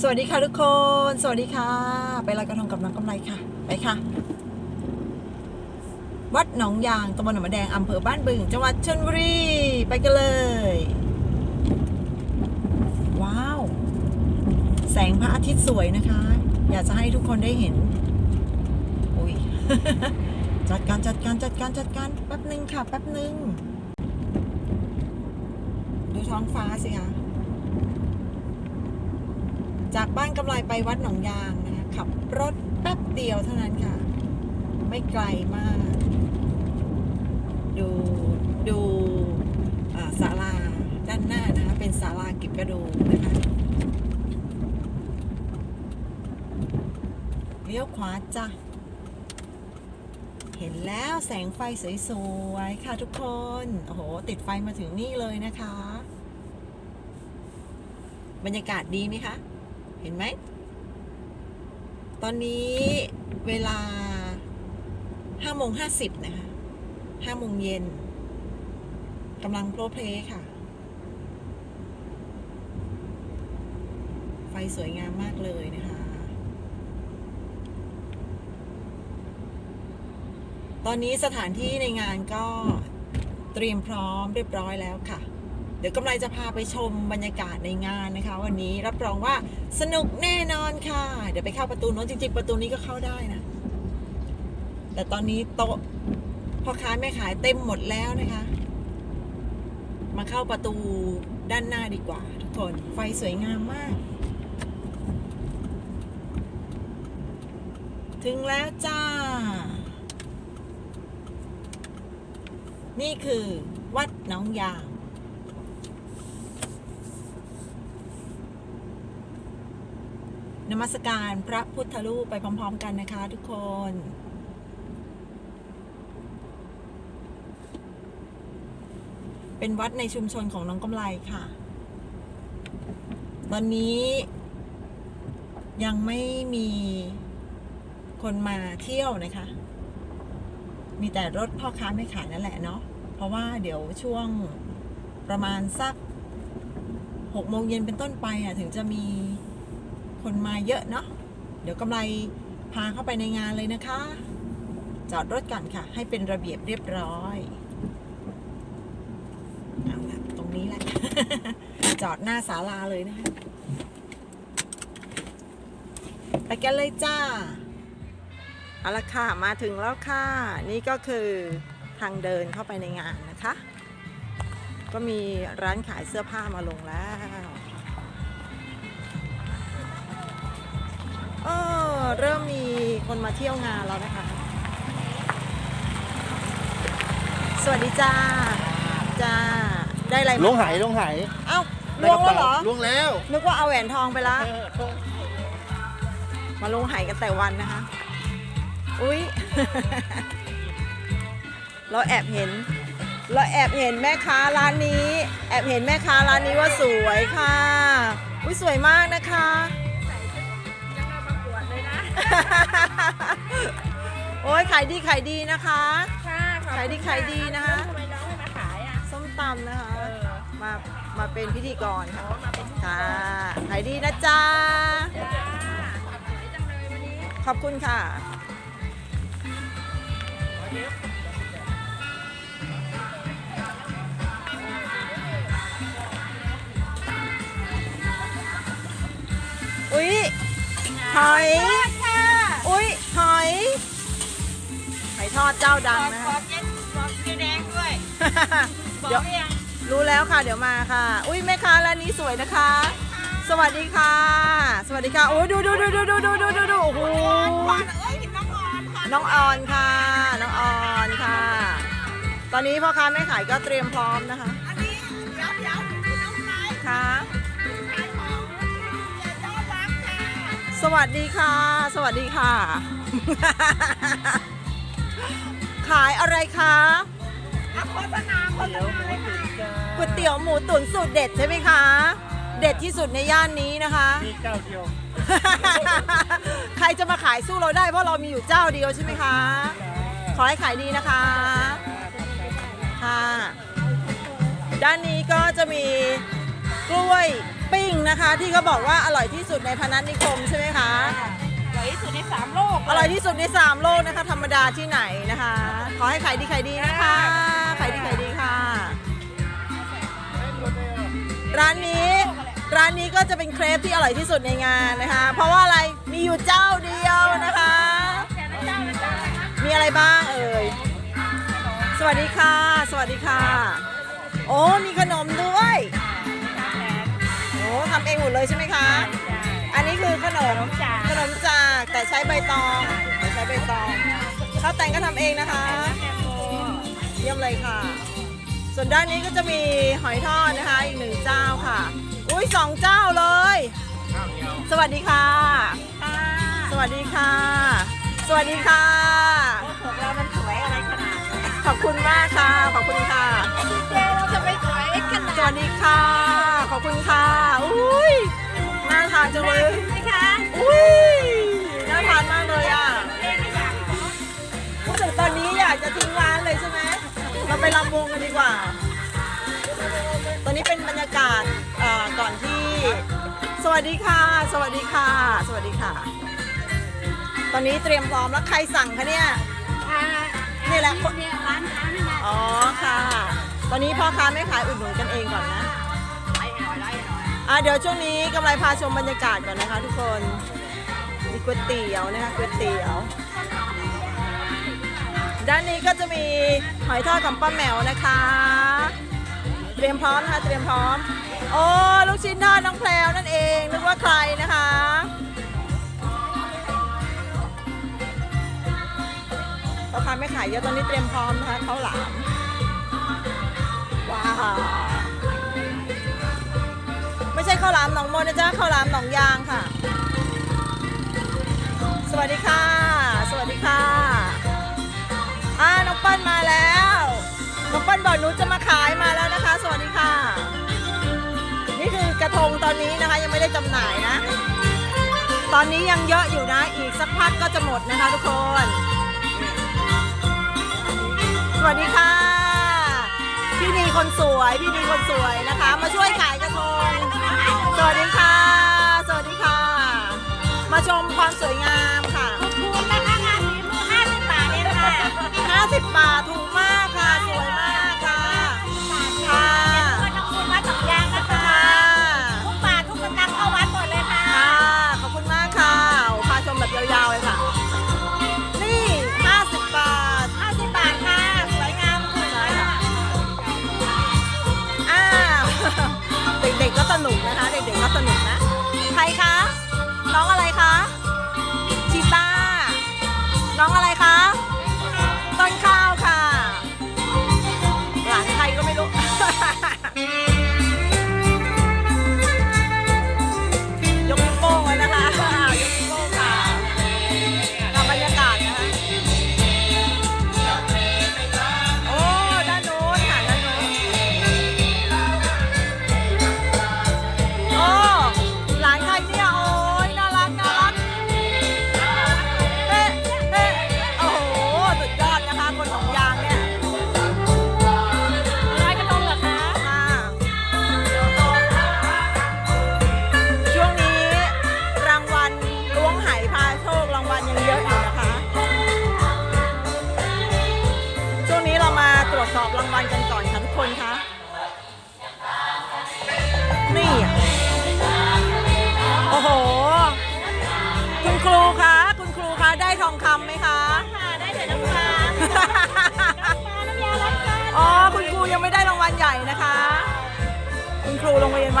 สวัสดีค่ะทุกคน สวัสดีค่ะ ไปลอยกระทงกับน้องกำไรค่ะ ไปค่ะ วัดหนองยางตำบลหนองมะแดงอำเภอบ้านบึง จังหวัดชลบุรี ไปกันเลย ว้าว แสงพระอาทิตย์สวยนะคะ อยากจะให้ทุกคนได้เห็น อุ้ยจัดการจัดการจัดการจัดการแป๊บหนึ่งค่ะ แป๊บหนึ่งดูท้องฟ้าสิคะ จากบ้านกำไรไปวัดหนองยางนะคะขับรถแป๊บเดียวเท่านั้นค่ะ ไม่ไกลมาก ดูดูศาลาด้านหน้านะคะ เป็นศาลาเก็บกระดูกนะคะเลี้ยวขวาจ้ะเห็นแล้วแสงไฟสวยๆค่ะทุกคน โอ้โห ติดไฟมาถึงนี่เลยนะคะ บรรยากาศดีไหมคะ เห็นไหม ตอนนี้เวลา5โมง50นะคะ5โมงเย็นกำลังโปรเพลย์ค่ะ ไฟสวยงามมากเลยนะคะ ตอนนี้สถานที่ในงานก็เตรียมพร้อมเรียบร้อยแล้วค่ะ เดี๋ยวกำไรจะพาไปชมบรรยากาศในงานนะคะ วันนี้รับรองว่าสนุกแน่นอนค่ะ เดี๋ยวไปเข้าประตูโน้นจริง ๆ ประตูนี้ก็เข้าได้นะ แต่ตอนนี้โต๊ะพ่อค้าแม่ขายเต็มหมดแล้วนะคะ มาเข้าประตูด้านหน้าดีกว่า ทุกคนไฟสวยงามมาก ถึงแล้วจ้า นี่คือวัดน้องยาง นมัสการพระพุทธรูปไปพร้อม ๆ กันนะคะทุกคน เป็นวัดในชุมชนของน้องกำไลค่ะ ตอนนี้ยังไม่มีคนมาเที่ยวนะคะ มีแต่รถพ่อค้าไม่ขายนั่นแหละเนาะ เพราะว่าเดี๋ยวช่วงประมาณสักหกโมงเย็นเป็นต้นไปอะถึงจะมี คนมาเยอะเนาะเดี๋ยวกำไรพาเข้าไปในงานเลยนะคะ จอดรถก่อนค่ะ ให้เป็นระเบียบเรียบร้อยเอาละตรงนี้แหละ จอดหน้าศาลาเลยนะคะไปกันเลยจ้าเอาละค่ะ มาถึงแล้วค่ะ นี่ก็คือทางเดินเข้าไปในงานนะคะ ก็มีร้านขายเสื้อผ้ามาลงแล้ว เออเริ่มมีคนมาเที่ยวงานแล้วนะคะ สวัสดีจ้า จ้า ได้อะไรล้วงมาหายล้วงหายเอ้าล้วงแล้วเหรอ ล้วงแล้วนึกว่าเอาแหวนทองไปละ มาลงไหายกันแต่วันนะคะ อุ๊ย เราแอบเห็น เราแอบเห็นแม่ค้าร้านนี้ แอบเห็นแม่ค้าร้านนี้ว่าสวยค่ะ อุ๊ยสวยมากนะคะ โอ้ยขายดีขายดีนะคะ ค่ะขอบณขายดีขายดีนะคะ ทำไมน้องไม่มาขายอะ ส้มตำนะคะ เออมา มาเป็นพิธีกรอ๋ค่ะอมาเป็นผู้ค่ะ ขายดีนะจ๊ะ จ้าสวยจังเลยวันนี้ ขอบคุณค่ะ อุ๊ยหอยค่ะ อุ๊ยหอยหอยทอดเจ้าดังนะบอคะกเจ๊บอกเจ๊แดงด้วย บอกเดี๋ยว หรือยังรู้แล้วค่ะ เดี๋ยวมาค่ะ อุ้ยแม่ค้าร้านนี้สวยนะคะ สวัสดีค่ะ สวัสดีค่ะ โอ้ยดูดูดูดูดูดูดูดูดูโอ้โหก่อนเอ้ยน้องออนค่ะน้องออนค่ะ น้องออนค่ะ ตอนนี้พ่อค้าแม่ขายก็เตรียมพร้อมนะคะ อันนี้เดี๋ยวเดี๋ยวคุณน้องไม้ค่ะ สวัสดีค่ะ สวัสดีค่ะ ขายอะไรคะอะโฆษณาโฆษณาเลยค่ะก๋วยเตี๋ยวหมูตุ๋นสูตรเด็ดใช่ไหมคะ เด็ดที่สุดในย่านนี้นะคะ มีเจ้าเดียว ใครจะมาขายสู้เราได้เพราะเรามีอยู่เจ้าเดียวใช่ไหมคะ ขอให้ขายดีนะคะ ค่ะ ด้านนี้ก็จะมีกล้วย ปิ้งนะคะ ที่เขาบอกว่าอร่อยที่สุดในพนัสนิคมใช่ไหมคะ อร่อยที่สุดในสามโลกอร่อยที่สุดในสามโลกนะคะ ธรรมดาที่ไหนนะคะ ขอให้ขายดีขายดีนะคะขายดีขายดีค่ะ ร้านนี้ร้านนี้ก็จะเป็นเครปที่อร่อยที่สุดในงานนะคะ เพราะว่าอะไรมีอยู่เจ้าเดียวนะคะ มีอะไรบ้างเอ่ยสวัสดีค่ะ สวัสดีค่ะ โอ้มีขนมด้วยโอ้ ทำเองหมดเลยใช่ไหมคะ อันนี้คือขนมจากขนมจากแต่ใช้ใบตองแต่ใช้ใบตองข้าวแตงก็ทำเองนะคะ เยี่ยมเลยค่ะ ส่วนด้านนี้ก็จะมีหอยทอดนะคะอีกหนึ่งเจ้าค่ะ อุ้ยสองเจ้าเลย สวัสดีค่ะ สวัสดีค่ะ สวัสดีค่ะพวกเรามันสวยอะไรขนาดนี้ขอบคุณมากค่ะ ขอบคุณค่ะ วยขนาดสวัสดีค่ะ ขอบคุณค่ะอุ้ยน่าทานจังเลยไหมคะอุ้ยน่าทานมากเลยอะรู้สึกตอนนี้อยากจะทิ้งร้านเลยใช่ไหมเราไปรำวงกันดีกว่า ตอนนี้เป็นบรรยากาศเอ่อก่อนที่ สวัสดีค่ะ สวัสดีค่ะ สวัสดีค่ะ ตอนนี้เตรียมพร้อมแล้วใครสั่งคะเนี่ยนี่แหละเนี่ยร้านค้านี่นะอ๋อค่ะ ตอนนี้พ่อค้าแม่ขายอุดหนุนกันเองก่อนนะไล่หน่อยไล่หน่อยอะเดี๋ยวช่วงนี้กำไรพาชมบรรยากาศก่อนนะคะ ทุกคนมีก๋วยเตี๋ยวนะคะก๋วยเตี๋ยว ด้านนี้ก็จะมีหอยทอดของป้าแมวนะคะ เตรียมพร้อมนะคะเตรียมพร้อม โอ้ลูกชิ้นทอดน้องแพรวนั่นเองนึกว่าใครนะคะพ่อค้าไม่ขายเยอะตอนนี้เตรียมพร้อมนะคะข้าวหลาม ข้าวหลามหนองมนนะจ๊ะข้าวหลามหนองยางค่ะ สวัสดีค่ะ สวัสดีค่ะอ่าน้องเปิ้ลมาแล้วน้องเปิ้ลบอกหนูจะมาขายมาแล้วนะคะ สวัสดีค่ะ นี่คือกระทงตอนนี้นะคะยังไม่ได้จำหน่ายนะ ตอนนี้ยังเยอะอยู่นะ อีกสักพักก็จะหมดนะคะทุกคน สวัสดีค่ะ พี่นีคนสวย พี่นีคนสวยนะคะ มาช่วย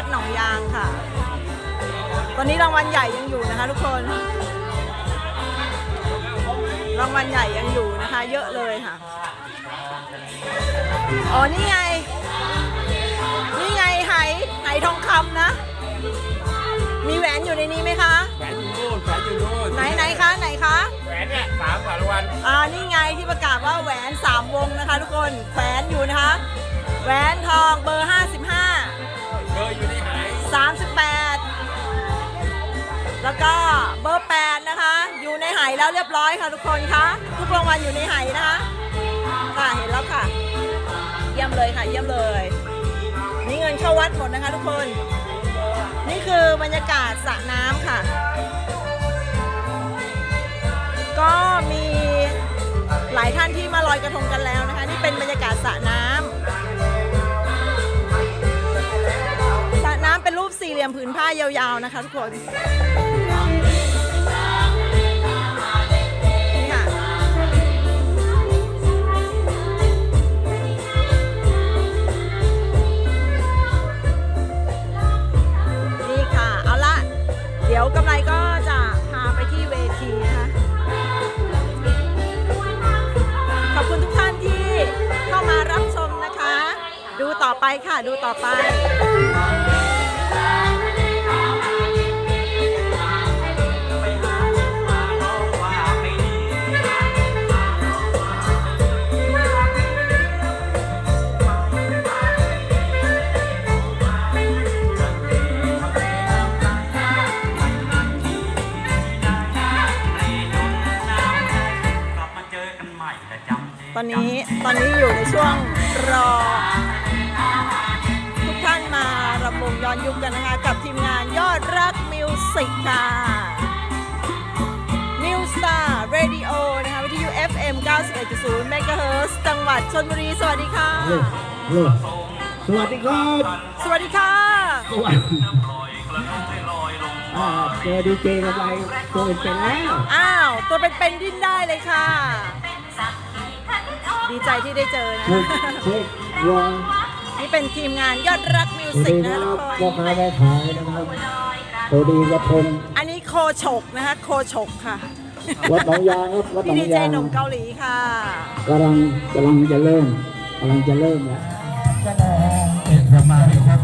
วัดหนองยางค่ะ ตอนนี้รางวัลใหญ่ยังอยู่นะคะ ทุกคน รางวัลใหญ่ยังอยู่นะคะ เยอะเลยค่ะ อ๋อ นี่ไง นี่ไงไหไหทองคำนะ มีแหวนอยู่ในนี้ไหมคะ แหวนอยู่นู่นแหวนอยู่นู่นไหนไหนคะไหนคะ แหวนเนี่ยสามสารวันอ่า นี่ไงที่ประกาศว่าแหวนสามวงนะคะ ทุกคนแขวนอยู่นะคะ แหวนทองเบอร์55เ38 แล้วก็เบอร์8นะคะ อยู่ในไหแล้วเรียบร้อยค่ะทุกคนคะทุกรางวัลอยู่ในไหนะคะค่ะเห็นแล้วค่ะ เยี่ยมเลยค่ะ เยี่ยมเลย นี่เงินเข้าวัดหมดนะคะทุกคน นี่คือบรรยากาศสระน้ำค่ะ ก็มีหลายท่านที่มาลอยกระทงกันแล้วนะคะ นี่เป็นบรรยากาศสระน้ำ เป็นรูปสี่เหลี่ยมผืนผ้ายาวๆนะคะทุกคน ช่วงรอ ทุกท่านมาระบงย้อนยุคกันนะคะ กับทีมงานยอดรักมิวสิกค่ะนิวสตาร์เรดิโอนะคะวิทยุ FM 91.0เมกะเฮิร์ตจังหวัดชนบุรี สวัสดีค่ะ สวัสดีครับสวัสดีค่ะเจอดีเจอะไรตัวเป็นแล้ว อ้าว ตัวเป็นเป็นดิ้นได้เลยค่ะ ดีใจที่ได้เจอนะ เช็คเช็คลอนนี่เป็นทีมงานยอดรักมิวสิกนะทุกคพ่อค้าแม่ขายนะครับสวัดีกับผมอันนี้โคฉกนะคะโคฉกค่ะวัดหนองยางครับวัดหนพี่องดีเจยางหนุ่มเกาหลีค่ะกำลังกำลังจะเริ่มกำลังจะเริ่มแล้ว เอ็ดประมาณไม่ครบ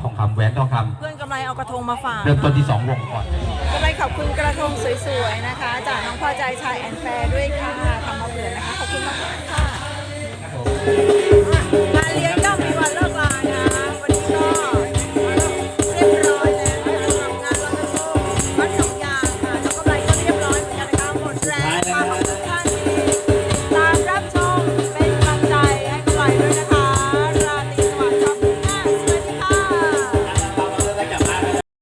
ทองคำแหวนทองคเพื่อนกำไรเอากระทงมาฝากำเริ่มต้นที่สองวงก่อน กำไรขอบคุณกระทงสวยๆนะคะ จากน้องพอใจชายแอนแฟร์ด้วยค่ะทำมาเผื่อนะคะขอบคุณมากๆค่ะ